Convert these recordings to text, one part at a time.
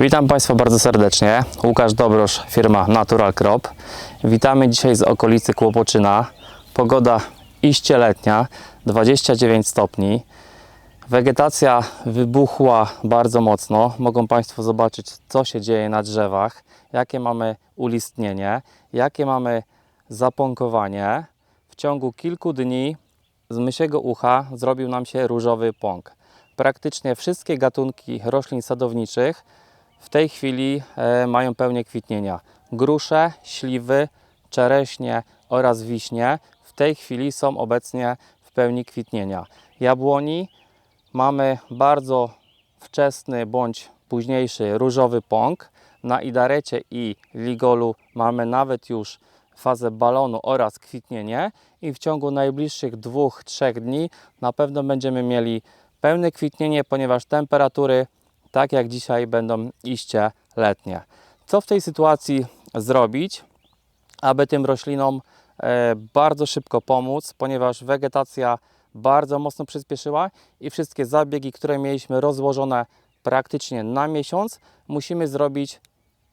Witam Państwa bardzo serdecznie. Łukasz Dobrosz, firma Natural Crop. Witamy dzisiaj z okolicy Kłopoczyna. Pogoda iście letnia, 29 stopni. Wegetacja wybuchła bardzo mocno. Mogą Państwo zobaczyć, co się dzieje na drzewach, jakie mamy ulistnienie, jakie mamy zapąkowanie. W ciągu kilku dni z mysiego ucha zrobił nam się różowy pąk. Praktycznie wszystkie gatunki roślin sadowniczych w tej chwili e, mają pełnię kwitnienia. Grusze, śliwy, czereśnie oraz wiśnie w tej chwili są obecnie w pełni kwitnienia. Jabłoni mamy bardzo wczesny bądź późniejszy różowy pąk. Na idarecie i ligolu mamy nawet już fazę balonu oraz kwitnienie i w ciągu najbliższych dwóch, trzech dni na pewno będziemy mieli pełne kwitnienie, ponieważ temperatury, tak jak dzisiaj, będą iście letnie. Co w tej sytuacji zrobić, aby tym roślinom e, bardzo szybko pomóc, ponieważ wegetacja bardzo mocno przyspieszyła i wszystkie zabiegi, które mieliśmy rozłożone praktycznie na miesiąc, musimy zrobić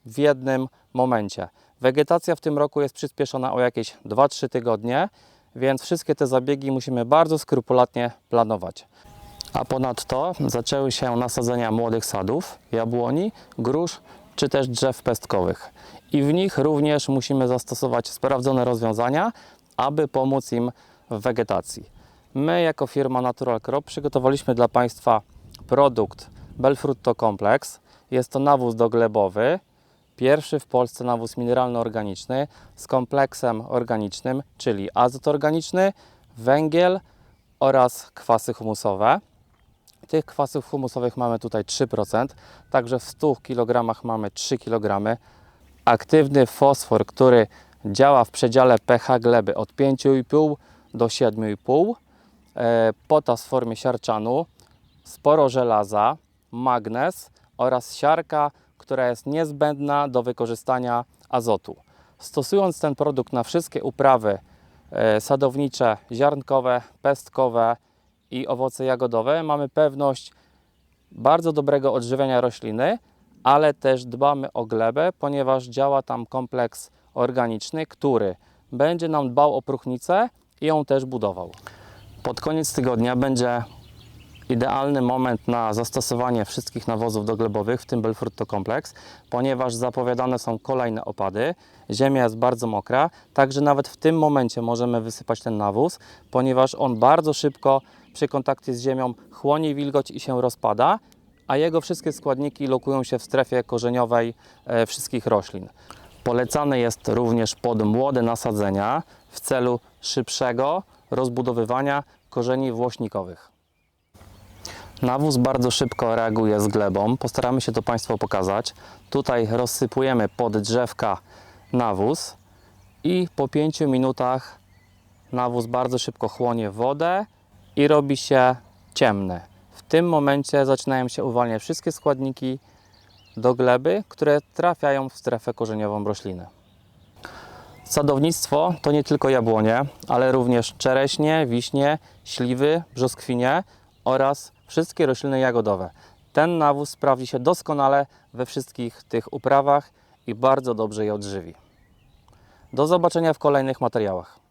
w jednym momencie. Wegetacja w tym roku jest przyspieszona o jakieś 2-3 tygodnie, więc wszystkie te zabiegi musimy bardzo skrupulatnie planować. A ponadto zaczęły się nasadzenia młodych sadów, jabłoni, grusz czy też drzew pestkowych. I w nich również musimy zastosować sprawdzone rozwiązania, aby pomóc im w wegetacji. My jako firma Natural Crop przygotowaliśmy dla Państwa produkt Belfrutto Complex. Jest to nawóz doglebowy, pierwszy w Polsce nawóz mineralno-organiczny z kompleksem organicznym, czyli azot organiczny, węgiel oraz kwasy humusowe. Tych kwasów humusowych mamy tutaj 3%, także w 100 kg mamy 3 kg. Aktywny fosfor, który działa w przedziale pH gleby od 5,5 do 7,5. E, Potas w formie siarczanu, sporo żelaza, magnez oraz siarka, która jest niezbędna do wykorzystania azotu. Stosując ten produkt na wszystkie uprawy e, sadownicze, ziarnkowe, pestkowe i owoce jagodowe, mamy pewność bardzo dobrego odżywiania rośliny, ale też dbamy o glebę, ponieważ działa tam kompleks organiczny, który będzie nam dbał o próchnicę i ją też budował. Pod koniec tygodnia będzie idealny moment na zastosowanie wszystkich nawozów doglebowych, w tym Belfrutto Complex, ponieważ zapowiadane są kolejne opady. Ziemia jest bardzo mokra, także nawet w tym momencie możemy wysypać ten nawóz, ponieważ on bardzo szybko przy kontakcie z ziemią chłonie wilgoć i się rozpada, a jego wszystkie składniki lokują się w strefie korzeniowej e, wszystkich roślin. Polecany jest również pod młode nasadzenia w celu szybszego rozbudowywania korzeni włośnikowych. Nawóz bardzo szybko reaguje z glebą. Postaramy się to Państwu pokazać. Tutaj rozsypujemy pod drzewka nawóz i po 5 minutach nawóz bardzo szybko chłonie wodę i robi się ciemny. W tym momencie zaczynają się uwalniać wszystkie składniki do gleby, które trafiają w strefę korzeniową rośliny. Sadownictwo to nie tylko jabłonie, ale również czereśnie, wiśnie, śliwy, brzoskwinie oraz wszystkie rośliny jagodowe. Ten nawóz sprawdzi się doskonale we wszystkich tych uprawach i bardzo dobrze je odżywi. Do zobaczenia w kolejnych materiałach.